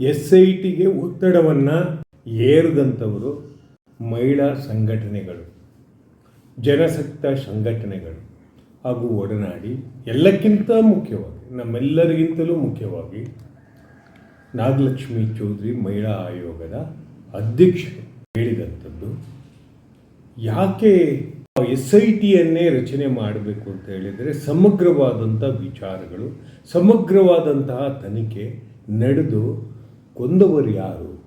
S I ಟಿಗೆ ಒತ್ತಡವನ್ನು ಏರಿದಂಥವರು ಮಹಿಳಾ ಸಂಘಟನೆಗಳು, ಜನಸಕ್ತ ಸಂಘಟನೆಗಳು ಹಾಗೂ ಒಡನಾಡಿ ಎಲ್ಲಕ್ಕಿಂತ ಮುಖ್ಯವಾಗಿ, ನಮ್ಮೆಲ್ಲರಿಗಿಂತಲೂ ಮುಖ್ಯವಾಗಿ ನಾಗಲಕ್ಷ್ಮಿ ಚೌಧರಿ ಮಹಿಳಾ ಆಯೋಗದ ಅಧ್ಯಕ್ಷರು ಹೇಳಿದಂಥದ್ದು, ಯಾಕೆ ಎಸ್ ಐ ಟಿಯನ್ನೇ ರಚನೆ ಮಾಡಬೇಕು ಅಂತ ಹೇಳಿದರೆ ಸಮಗ್ರವಾದಂಥ ವಿಚಾರಗಳು, ಸಮಗ್ರವಾದಂತಹ ತನಿಖೆ ನಡೆದು ಕೊಂದವರು ಯಾರು?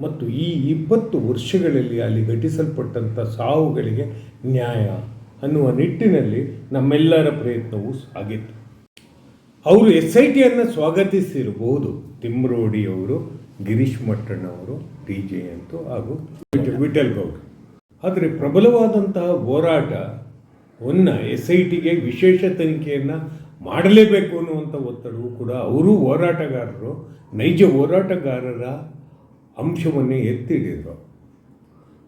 ಮತ್ತು ಈ ಇಪ್ಪತ್ತು ವರ್ಷಗಳಲ್ಲಿ ಅಲ್ಲಿ ಘಟಿಸಲ್ಪಟ್ಟಂಥ ಸಾವುಗಳಿಗೆ ನ್ಯಾಯ ಅನ್ನುವ ನಿಟ್ಟಿನಲ್ಲಿ ನಮ್ಮೆಲ್ಲರ ಪ್ರಯತ್ನವೂ ಸಾಗಿತ್ತು. ಅವರು ಎಸ್ ಐ ಟಿಯನ್ನು ಸ್ವಾಗತಿಸಿರಬಹುದು. ತಿಮ್ರೋಡಿಯವರು, ಗಿರೀಶ್ ಮಟ್ಟಣ್ಣವರು ಟಿ ಜೆ ಅಂತೂ ಹಾಗೂ ವಿಠಲ್- ಗೌಡ್ರು ಆದರೆ ಪ್ರಬಲವಾದಂತಹ ಹೋರಾಟವನ್ನು ಎಸ್ ಐ ಟಿಗೆ ವಿಶೇಷ ತನಿಖೆಯನ್ನು ಮಾಡಲೇಬೇಕು ಅನ್ನುವಂಥ ಒತ್ತಡವೂ ಕೂಡ ಅವರು ಹೋರಾಟಗಾರರು, ನೈಜ ಹೋರಾಟಗಾರರ ಅಂಶವನ್ನೇ ಎತ್ತಿಡಿದರು.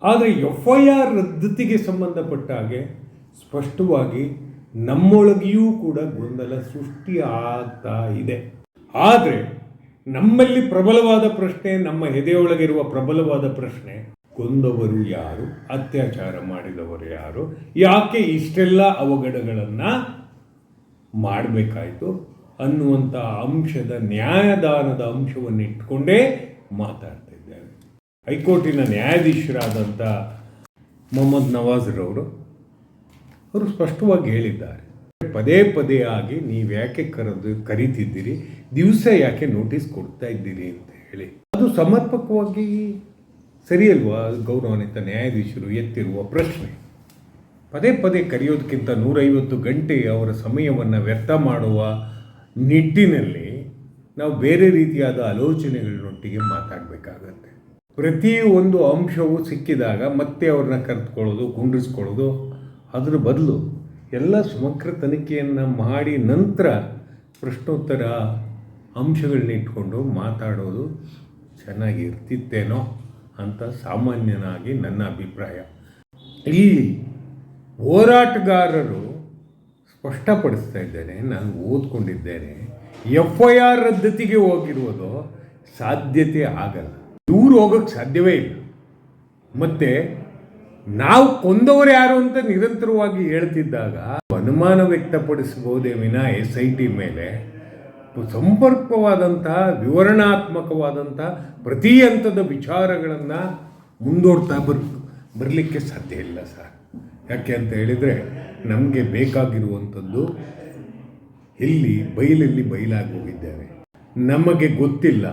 ಆದರೆ ಎಫ್ ಐ ಆರ್ ರದ್ದತಿಗೆ ಸಂಬಂಧಪಟ್ಟ ಹಾಗೆ ಸ್ಪಷ್ಟವಾಗಿ ನಮ್ಮೊಳಗೆಯೂ ಕೂಡ ಗೊಂದಲ ಸೃಷ್ಟಿ ಆಗ್ತಾ ಇದೆ. ಆದರೆ ನಮ್ಮಲ್ಲಿ ಪ್ರಬಲವಾದ ಪ್ರಶ್ನೆ, ನಮ್ಮ ಎದೆಯೊಳಗಿರುವ ಪ್ರಬಲವಾದ ಪ್ರಶ್ನೆ, ಕೊಂದವರು ಯಾರು? ಅತ್ಯಾಚಾರ ಮಾಡಿದವರು ಯಾರು? ಯಾಕೆ ಇಷ್ಟೆಲ್ಲ ಅವಘಡಗಳನ್ನು ಮಾಡಬೇಕಾಯಿತು ಅನ್ನುವಂಥ ಅಂಶದ ನ್ಯಾಯದಾನದ ಅಂಶವನ್ನು ಇಟ್ಕೊಂಡೇ ಮಾತಾಡ್ತಾ ಇದ್ದೇವೆ ಹೈಕೋರ್ಟಿನ ನ್ಯಾಯಾಧೀಶರಾದಂಥ ಮೊಹಮ್ಮದ್ ನವಾಜ್ರವರು, ಅವರು ಸ್ಪಷ್ಟವಾಗಿ ಹೇಳಿದ್ದಾರೆ. ಪದೇ ಪದೇ ಆಗಿ ನೀವು ಯಾಕೆ ಕರೆದು, ಕರೀತಿದ್ದೀರಿ? ದಿವಸ ಯಾಕೆ ನೋಟಿಸ್ ಕೊಡ್ತಾ ಇದ್ದೀರಿ ಅಂತ ಹೇಳಿ. ಅದು ಸಮರ್ಪಕವಾಗಿ ಸರಿಯಲ್ವಾ? ಗೌರವಾನ್ವಿತ ನ್ಯಾಯಾಧೀಶರು ಎತ್ತಿರುವ ಪ್ರಶ್ನೆ. ಪದೇ ಪದೇ ಕರೆಯೋದಕ್ಕಿಂತ ನೂರೈವತ್ತು ಗಂಟೆ ಅವರ ಸಮಯವನ್ನು ವ್ಯರ್ಥ ಮಾಡುವ ನಿಟ್ಟಿನಲ್ಲಿ ನಾವು ಬೇರೆ ರೀತಿಯಾದ ಆಲೋಚನೆಗಳನ್ನೊಟ್ಟಿಗೆ ಮಾತಾಡಬೇಕಾಗತ್ತೆ. ಪ್ರತಿ ಒಂದು ಅಂಶವು ಸಿಕ್ಕಿದಾಗ ಮತ್ತೆ ಅವ್ರನ್ನ ಕರೆದುಕೊಳ್ಳೋದು ಕುಂಡ್ರಿಸ್ಕೊಳ್ಳೋದು ಅದರ ಬದಲು ಎಲ್ಲ ಸಮಗ್ರ ತನಿಖೆಯನ್ನು ಮಾಡಿ ನಂತರ ಪ್ರಶ್ನೋತ್ತರ ಅಂಶಗಳನ್ನ ಇಟ್ಕೊಂಡು ಮಾತಾಡೋದು ಚೆನ್ನಾಗಿರ್ತಿತ್ತೇನೋ ಅಂತ ಸಾಮಾನ್ಯನಾಗಿ ನನ್ನ ಅಭಿಪ್ರಾಯ. ಇಲ್ಲಿ ಹೋರಾಟಗಾರರು ಸ್ಪಷ್ಟಪಡಿಸ್ತಾ ಇದ್ದೇನೆ, ನಾನು ಓದ್ಕೊಂಡಿದ್ದೇನೆ ಎಫ್ ಐ ಆರ್ ರದ್ದತಿಗೆ ಹೋಗಿರುವುದು ಸಾಧ್ಯತೆ ಆಗಲ್ಲ. ದೂರ ಹೋಗೋಕ್ಕೆ ಸಾಧ್ಯವೇ ಇಲ್ಲ. ಮತ್ತು ನಾವು ಕೊಂದವರು ಯಾರು ಅಂತ ನಿರಂತರವಾಗಿ ಹೇಳ್ತಿದ್ದಾಗ ಅನುಮಾನ ವ್ಯಕ್ತಪಡಿಸಬಹುದೇ ವಿನ ಎಸ್ ಐ ಟಿ ಮೇಲೆ? ಸಂಪರ್ಕವಾದಂತಹ ವಿವರಣಾತ್ಮಕವಾದಂಥ ಪ್ರತಿ ಹಂತದ ವಿಚಾರಗಳನ್ನು ಮುಂದೋಡ್ತಾ ಬರ್, ಬರಲಿಕ್ಕೆ ಸಾಧ್ಯ ಇಲ್ಲ ಸರ್. ಯಾಕೆ ಅಂತ ಹೇಳಿದರೆ ನಮಗೆ ಬೇಕಾಗಿರುವಂಥದ್ದು ಇಲ್ಲಿ ಬಯಲಲ್ಲಿ ಬಯಲಾಗಿ ಹೋಗಿದ್ದೇವೆ. ನಮಗೆ ಗೊತ್ತಿಲ್ಲ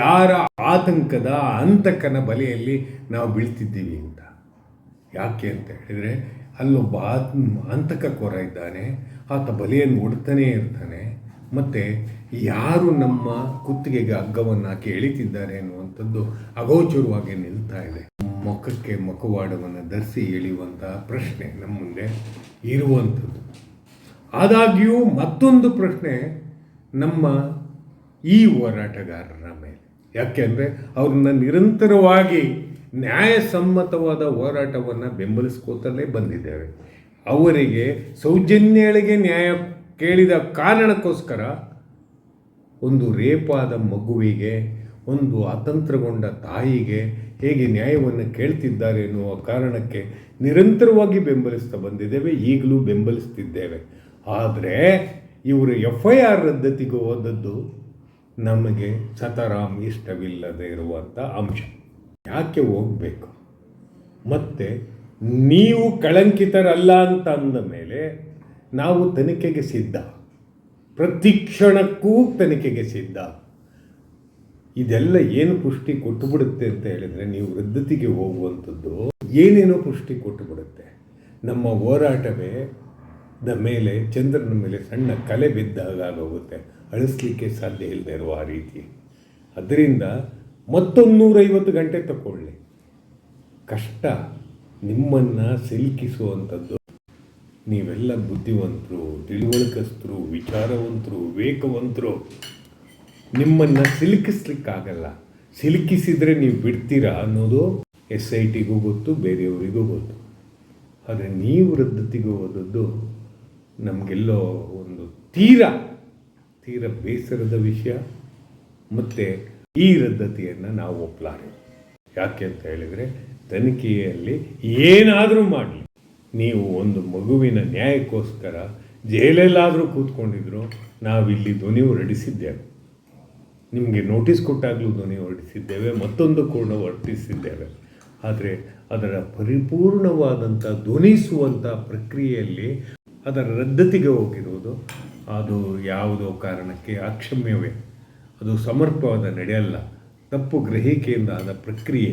ಯಾರ ಆತಂಕದ ಅಂತಕನ ಬಲೆಯಲ್ಲಿ ನಾವು ಬೀಳ್ತಿದ್ದೀವಿ ಅಂತ. ಯಾಕೆ ಅಂತ ಹೇಳಿದರೆ ಅಲ್ಲೊಬ್ಬ ಆತ್ ಅಂತಕಕೋರ ಇದ್ದಾನೆ, ಆತ ಬಲೆಯನ್ನು ಒಡ್ತಾನೇ ಇರ್ತಾನೆ, ಮತ್ತು ಯಾರು ನಮ್ಮ ಕುತ್ತಿಗೆಗೆ ಹಗ್ಗವನ್ನು ಹಾಕಿ ಎಳಿತಿದ್ದಾರೆ ಅನ್ನುವಂಥದ್ದು ಅಗೋಚರವಾಗಿ ನಿಲ್ತಾ ಇದೆ. ಮುಖಕ್ಕೆ ಮುಖವಾಡವನ್ನು ಧರಿಸಿ ಎಳೆಯುವಂತಹ ಪ್ರಶ್ನೆ ನಮ್ಮ ಮುಂದೆ ಇರುವಂಥದ್ದು. ಆದಾಗ್ಯೂ ಮತ್ತೊಂದು ಪ್ರಶ್ನೆ ನಮ್ಮ ಈ ಹೋರಾಟಗಾರರ ಮೇಲೆ. ಯಾಕೆಂದರೆ ಅವ್ರನ್ನ ನಿರಂತರವಾಗಿ ನ್ಯಾಯಸಮ್ಮತವಾದ ಹೋರಾಟವನ್ನು ಬೆಂಬಲಿಸ್ಕೋತಲೇ ಬಂದಿದ್ದೇವೆ. ಅವರಿಗೆ ಸೌಜನ್ಯಗಳಿಗೆ ನ್ಯಾಯ ಕೇಳಿದ ಕಾರಣಕ್ಕೋಸ್ಕರ ಒಂದು ರೇಪಾದ ಮಗುವಿಗೆ ಒಂದು ಅತಂತ್ರಗೊಂಡ ತಾಯಿಗೆ ಹೇಗೆ ನ್ಯಾಯವನ್ನು ಕೇಳ್ತಿದ್ದಾರೆ ಎನ್ನುವ ಕಾರಣಕ್ಕೆ ನಿರಂತರವಾಗಿ ಬೆಂಬಲಿಸ್ತಾ ಬಂದಿದ್ದೇವೆ, ಈಗಲೂ ಬೆಂಬಲಿಸ್ತಿದ್ದೇವೆ. ಆದರೆ ಇವರು ಎಫ್ ಐ ಆರ್ ರದ್ದತಿಗೆ ಹೋದದ್ದು ನಮಗೆ ಸತರಾಮ್ ಇಷ್ಟವಿಲ್ಲದೆ ಇರುವಂಥ ಅಂಶ. ಯಾಕೆ ಹೋಗಬೇಕು? ಮತ್ತು ನೀವು ಕಳಂಕಿತರಲ್ಲ ಅಂತ ಅಂದ ಮೇಲೆ ನಾವು ತನಿಖೆಗೆ ಸಿದ್ಧ. ಪ್ರತಿ ಕ್ಷಣಕ್ಕೂ ತನಿಖೆಗೆ ಸಿದ್ಧ. ಇದೆಲ್ಲ ಏನು ಪುಷ್ಟಿ ಕೊಟ್ಟು ಬಿಡುತ್ತೆ ಅಂತ ಹೇಳಿದರೆ ನೀವು ವೃದ್ಧತಿಗೆ ಹೋಗುವಂಥದ್ದು ಏನೇನೋ ಪುಷ್ಟಿ ಕೊಟ್ಟು ಬಿಡುತ್ತೆ ನಮ್ಮ ಹೋರಾಟವೇ ದ ಮೇಲೆ ಚಂದ್ರನ ಮೇಲೆ ಸಣ್ಣ ಕಲೆ ಬಿದ್ದಾಗ ಹೋಗುತ್ತೆ. ಅಳಿಸ್ಲಿಕ್ಕೆ ಸಾಧ್ಯ ಇಲ್ಲದೆ ಇರುವ ಆ ರೀತಿ. ಅದರಿಂದ ಮತ್ತೊಂದು ನೂರೈವತ್ತು ಗಂಟೆ ತಗೊಳ್ಳಿ ಕಷ್ಟ ನಿಮ್ಮನ್ನು ಸಿಲುಕಿಸುವಂಥದ್ದು. ನೀವೆಲ್ಲ ಬುದ್ಧಿವಂತರು, ತಿಳುವಳಿಕಸ್ತರು, ವಿಚಾರವಂತರು, ವಿವೇಕವಂತರು. ನಿಮ್ಮನ್ನು ಸಿಲುಕಿಸ್ಲಿಕ್ಕಾಗಲ್ಲ. ಸಿಲುಕಿಸಿದರೆ ನೀವು ಬಿಡ್ತೀರಾ ಅನ್ನೋದು ಎಸ್ ಐ ಟಿಗೂ ಗೊತ್ತು, ಬೇರೆಯವರಿಗೂ ಗೊತ್ತು. ಆದರೆ ನೀವು ವೃದ್ಧತೆಗೆ ಹೋದದ್ದು ನಮಗೆಲ್ಲೋ ಒಂದು ತೀರ ತೀರ ಬೇಸರದ ವಿಷಯ. ಮತ್ತು ಈ ರದ್ದತಿಯನ್ನು ನಾವು ಒಪ್ಪಲಾರೆ ಯಾಕೆ ಅಂತ ಹೇಳಿದರೆ, ತನಿಖೆಯಲ್ಲಿ ಏನಾದರೂ ಮಾಡಲಿ. ನೀವು ಒಂದು ಮಗುವಿನ ನ್ಯಾಯಕ್ಕೋಸ್ಕರ ಜೈಲಲ್ಲಾದರೂ ಕೂತ್ಕೊಂಡಿದ್ರು, ನಾವಿಲ್ಲಿ ಧ್ವನಿ ಹೊರಡಿಸಿದ್ದೇವೆ ನಿಮಗೆ ನೋಟಿಸ್ ಕೊಟ್ಟಾಗಲೂ ಧ್ವನಿ ಹೊರಡಿಸಿದ್ದೇವೆ, ಮತ್ತೊಂದು ಕೂಡ ಹೊರಡಿಸಿದ್ದೇವೆ ಆದರೆ ಅದರ ಪರಿಪೂರ್ಣವಾದಂಥ ಧ್ವನಿಸುವಂಥ ಪ್ರಕ್ರಿಯೆಯಲ್ಲಿ ಅದರ ರದ್ದತಿಗೆ ಹೋಗಿರುವುದು ಅದು ಯಾವುದೋ ಕಾರಣಕ್ಕೆ ಅಕ್ಷಮ್ಯವೇ. ಅದು ಸಮರ್ಪವಾದ ನಡೆಯಲ್ಲ ತಪ್ಪು ಗ್ರಹಿಕೆಯಿಂದ ಆದ ಪ್ರಕ್ರಿಯೆ.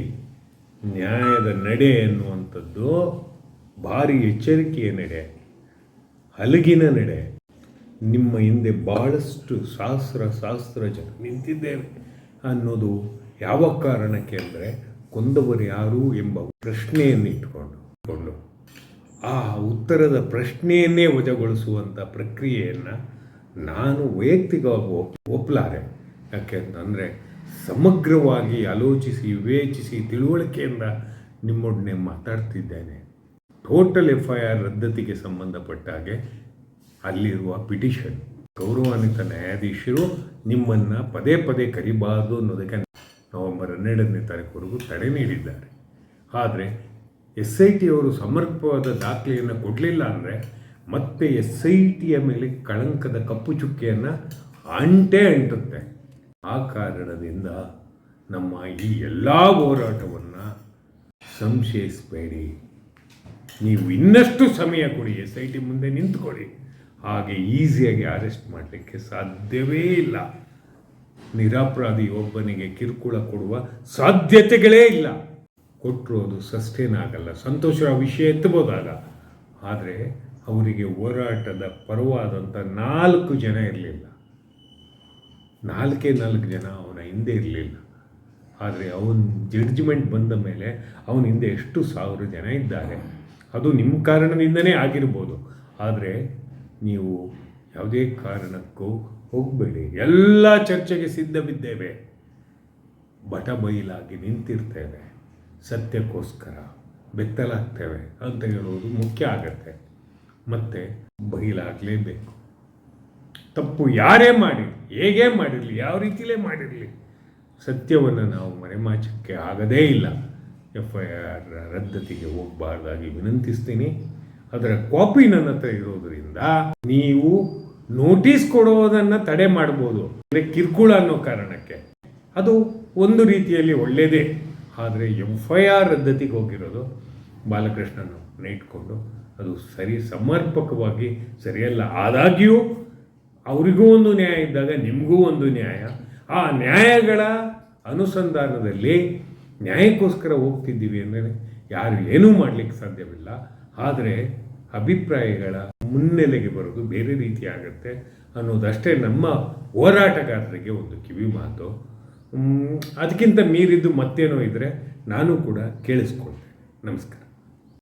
ನ್ಯಾಯದ ನಡೆ ಎನ್ನುವಂಥದ್ದು ಭಾರಿ ಎಚ್ಚರಿಕೆಯ ನಡೆ, ಹಲಗಿನ ನಡೆ. ನಿಮ್ಮ ಹಿಂದೆ ಬಹಳಷ್ಟು ಸಹಸ್ರ ಸಹಸ್ರ ಜನ ನಿಂತಿದ್ದೇವೆ ಅನ್ನೋದು ಯಾವ ಕಾರಣಕ್ಕೆ ಅಂದರೆ ಕೊಂದವರು ಯಾರು ಎಂಬ ಪ್ರಶ್ನೆಯನ್ನು ಇಟ್ಕೊಂಡು ಕೊಂಡು. ಆ ಉತ್ತರದ ಪ್ರಶ್ನೆಯನ್ನೇ ವಜಗೊಳಿಸುವಂಥ ಪ್ರಕ್ರಿಯೆಯನ್ನು ನಾನು ವೈಯಕ್ತಿಕವಾಗಿ ಒಪ್ ಒಪ್ಪಲಾರೆ ಯಾಕೆ ಅಂತಂದರೆ ಸಮಗ್ರವಾಗಿ ಆಲೋಚಿಸಿ, ವಿವೇಚಿಸಿ ತಿಳುವಳಿಕೆಯಿಂದ ನಿಮ್ಮೊಡನೆ ಮಾತಾಡ್ತಿದ್ದೇನೆ. ಟೋಟಲ್ ಎಫ್ ಐ ಆರ್ ರದ್ದತಿಗೆ ಸಂಬಂಧಪಟ್ಟ ಹಾಗೆ ಅಲ್ಲಿರುವ ಪಿಟಿಷನ್ ಗೌರವಾನ್ವಿತ ನ್ಯಾಯಾಧೀಶರು ನಿಮ್ಮನ್ನು ಪದೇ ಪದೇ ಕರಿಬಾರದು ಅನ್ನೋದಕ್ಕೆ ನವೆಂಬರ್ ಹನ್ನೆರಡನೇ ತಾರೀಕುವರೆಗೂ ತಡೆ ನೀಡಿದ್ದಾರೆ. ಆದರೆ ಎಸ್ ಐ ಟಿ ಅವರು ಸಮರ್ಪವಾದ ದಾಖಲೆಯನ್ನು ಕೊಡಲಿಲ್ಲ ಅಂದರೆ ಮತ್ತೆ ಎಸ್ ಐ ಟಿಯ ಮೇಲೆ ಕಳಂಕದ ಕಪ್ಪು ಚುಕ್ಕೆಯನ್ನು ಅಂಟೇ ಅಂಟುತ್ತೆ. ಆ ಕಾರಣದಿಂದ ನಮ್ಮ ಈ ಎಲ್ಲ ಹೋರಾಟವನ್ನು ಸಂಶಯಿಸಬೇಡಿ. ನೀವು ಇನ್ನಷ್ಟು ಸಮಯ ಕೊಡಿ, ಎಸ್ ಐ ಟಿ ಮುಂದೆ ನಿಂತ್ಕೊಳ್ಳಿ. ಹಾಗೆ ಈಸಿಯಾಗಿ ಅರೆಸ್ಟ್ ಮಾಡಲಿಕ್ಕೆ ಸಾಧ್ಯವೇ ಇಲ್ಲ. ನಿರಪರಾಧಿ ಒಬ್ಬನಿಗೆ ಕಿರುಕುಳ ಕೊಡುವ ಸಾಧ್ಯತೆಗಳೇ ಇಲ್ಲ. ಕೊಟ್ಟರು ಅದು ಸಸ್ಟೇನ್ ಆಗಲ್ಲ ಸಂತೋಷ ವಿಷಯ ಎತ್ತಬೋದಾಗ ಆದರೆ ಅವರಿಗೆ ಹೋರಾಟದ ಪರವಾದಂಥ ನಾಲ್ಕು ಜನ ಇರಲಿಲ್ಲ. ನಾಲ್ಕೇ ನಾಲ್ಕು ಜನ ಅವನ ಹಿಂದೆ ಇರಲಿಲ್ಲ. ಆದರೆ ಅವನ ಜಡ್ಜ್ಮೆಂಟ್ ಬಂದ ಮೇಲೆ ಅವನ ಹಿಂದೆ ಎಷ್ಟು ಸಾವಿರ ಜನ ಇದ್ದಾರೆ. ಅದು ನಿಮ್ಮ ಕಾರಣದಿಂದನೇ ಆಗಿರ್ಬೋದು. ಆದರೆ ನೀವು ಯಾವುದೇ ಕಾರಣಕ್ಕೂ ಹೋಗಬೇಡಿ. ಎಲ್ಲ ಚರ್ಚೆಗೆ ಸಿದ್ಧವಿದ್ದೇವೆ. ಬಟ ಬಯಲಾಗಿ ನಿಂತಿರ್ತೇವೆ. ಸತ್ಯಕ್ಕೋಸ್ಕರ ಬೆತ್ತಲಾಗ್ತೇವೆ ಅಂತ ಹೇಳೋದು ಮುಖ್ಯ ಆಗತ್ತೆ. ಮತ್ತು ಬಯಲಾಗಲೇಬೇಕು ತಪ್ಪು ಯಾರೇ ಮಾಡಿ, ಹೇಗೆ ಮಾಡಿರಲಿ, ಯಾವ ರೀತಿಲೇ ಮಾಡಿರಲಿ, ಸತ್ಯವನ್ನು ನಾವು ಮರೆಮಾಚಕ್ಕೆ ಆಗದೇ ಇಲ್ಲ. ಎಫ್ ಐ ಆರ್ ರದ್ದತಿಗೆ ಹೋಗಬಾರ್ದಾಗಿ ವಿನಂತಿಸ್ತೀನಿ. ಅದರ ಕಾಪಿ ನನ್ನ ಹತ್ರ ಇರೋದ್ರಿಂದ ನೀವು ನೋಟಿಸ್ ಕೊಡೋದನ್ನು ತಡೆ ಮಾಡ್ಬೋದು. ಅಂದರೆ ಕಿರುಕುಳ ಅನ್ನೋ ಕಾರಣಕ್ಕೆ. ಅದು ಒಂದು ರೀತಿಯಲ್ಲಿ ಒಳ್ಳೆಯದೇ ಆದರೆ ಎಫ್ ಐ ಆರ್ ರದ್ದತಿಗೆ ಹೋಗಿರೋದು ಬಾಲಕೃಷ್ಣನ ಇಟ್ಕೊಂಡು ಅದು ಸರಿ ಸಮರ್ಪಕವಾಗಿ ಸರಿಯಲ್ಲ ಆದಾಗ್ಯೂ ಅವರಿಗೂ ಒಂದು ನ್ಯಾಯ ಇದ್ದಾಗ ನಿಮಗೂ ಒಂದು ನ್ಯಾಯ. ಆ ನ್ಯಾಯಗಳ ಅನುಸಂಧಾನದಲ್ಲಿ ನ್ಯಾಯಕ್ಕೋಸ್ಕರ ಹೋಗ್ತಿದ್ದೀವಿ ಅಂದರೆ ಯಾರು ಏನೂ ಮಾಡಲಿಕ್ಕೆ ಸಾಧ್ಯವಿಲ್ಲ. ಆದರೆ ಅಭಿಪ್ರಾಯಗಳ ಮುನ್ನೆಲೆಗೆ ಬರೋದು ಬೇರೆ ರೀತಿ ಆಗುತ್ತೆ ಅನ್ನೋದಷ್ಟೇ ನಮ್ಮ ಹೋರಾಟಗಾರರಿಗೆ ಒಂದು ಕಿವಿ ಮಾತು. ಅದಕ್ಕಿಂತ ಮೀರಿದ್ದು ಮತ್ತೇನೋ ಇದ್ದರೆ ನಾನು ಕೂಡ ಕೇಳಿಸ್ಕೊಳ್ತೇನೆ. ನಮಸ್ಕಾರ.